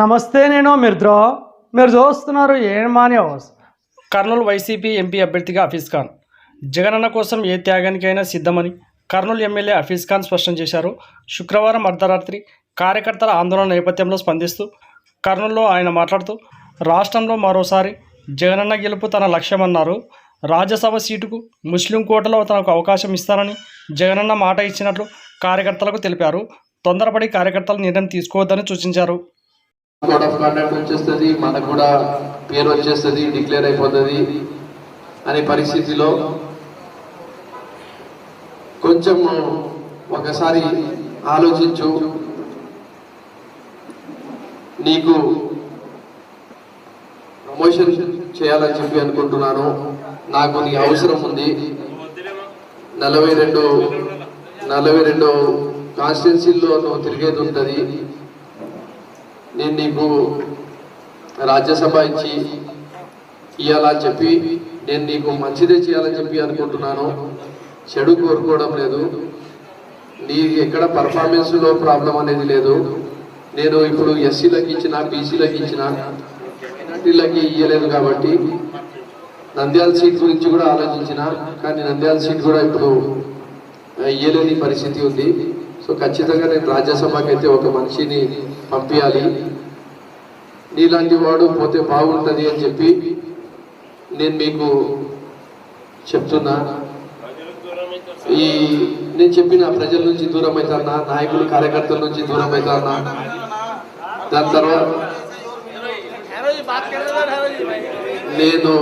నమస్తే నేను మిర్ద్రో. మీరు చూస్తున్నారు ఏమాని హౌస్? కర్నూలు వైసీపీ ఎంపీ అభ్యర్థిగా హఫీజ్ ఖాన్. జగనన్న కోసం ఏ త్యాగానికైనా సిద్ధమని కర్నూలు ఎమ్మెల్యే హఫీజ్ ఖాన్ స్పష్టం చేశారు. శుక్రవారం అర్ధరాత్రి కార్యకర్తల ఆందోళన నేపథ్యంలో స్పందిస్తూ కర్నూలులో ఆయన మాట్లాడుతూ రాష్ట్రంలో మరోసారి జగనన్న గెలుపు తన లక్ష్యమన్నారు. రాజ్యసభ సీటుకు ముస్లిం కోటలో తనకు అవకాశం ఇస్తారని జగనన్న మాట ఇచ్చినట్లు కార్యకర్తలకు తెలిపారు. తొందరపడి కార్యకర్తలు నిర్ణయం తీసుకోవద్దని సూచించారు. కోడ్ ఆఫ్ కాండక్ట్ వచ్చేస్తుంది మనకు కూడా పేరు వచ్చేస్తుంది డిక్లేర్ అయిపోతుంది అనే పరిస్థితిలో కొంచెం ఒకసారి ఆలోచించు. నీకు ప్రమోషన్ చేయాలని చెప్పి అనుకుంటున్నాను. నాకు నీ అవసరం ఉంది. నలభై రెండు నలభై రెండు కాన్స్టిట్యున్సీల్లో నువ్వు తిరిగేది ఉంటుంది. నేను నీకు రాజ్యసభ ఇచ్చి ఇవ్వాలని చెప్పి నేను నీకు మంచిదే చేయాలని చెప్పి అనుకుంటున్నాను. చెడు కోరుకోవడం లేదు. నీ ఎక్కడ పర్ఫార్మెన్స్లో ప్రాబ్లం అనేది లేదు. నేను ఇప్పుడు ఎస్సీలకు ఇచ్చిన బీసీలకు ఇచ్చిన ఇవ్వలేదు కాబట్టి నంద్యాల సీట్ గురించి కూడా ఆలోచించిన కానీ నంద్యాల సీట్ కూడా ఇప్పుడు ఆ, ఇయ్యలేని పరిస్థితి ఉంది. సో ఖచ్చితంగా నేను రాజ్యసభకి అయితే ఒక మనిషిని పంపించాలి నీలాంటి వాడు పోతే బాగుంటుంది అని చెప్పి నేను మీకు చెప్తున్నా. ఈ నేను చెప్పిన ప్రజల నుంచి దూరం అవుతానా నాయకులు కార్యకర్తల నుంచి దూరం అవుతానా దాని తర్వాత నేను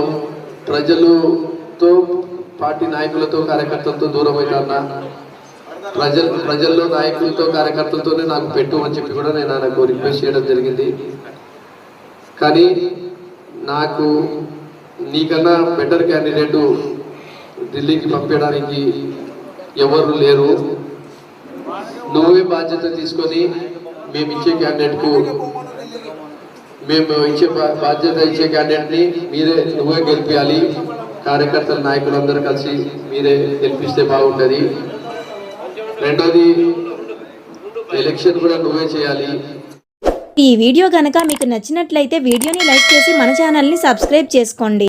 ప్రజలతో పార్టీ నాయకులతో కార్యకర్తలతో దూరం అయినా ప్రజల ప్రజల్లో నాయకులతో కార్యకర్తలతోనే నాకు పెట్టు అని చెప్పి కూడా నేను ఆయనకు రిక్వెస్ట్ చేయడం జరిగింది. కానీ నాకు నీకన్నా బెటర్ క్యాండిడేట్ ఢిల్లీకి పంపించడానికి ఎవరు లేరు. నువ్వే బాధ్యత తీసుకొని మేము ఇచ్చే క్యాండిడేట్కు మేము ఇచ్చే బాధ్యత ఇచ్చే క్యాండిడేట్ని మీరే నువ్వే గెలిపించాలి కార్యకర్తల నాయకులందరూ కలిసి మీరే గెలిపిస్తే బాగుంటుంది. రెండోది ఎలక్షన్ కూడా నువ్వే చేయాలి. ఈ వీడియో కనుక మీకు నచ్చినట్లయితే వీడియోని లైక్ చేసి మన ఛానల్ని సబ్స్క్రైబ్ చేసుకోండి.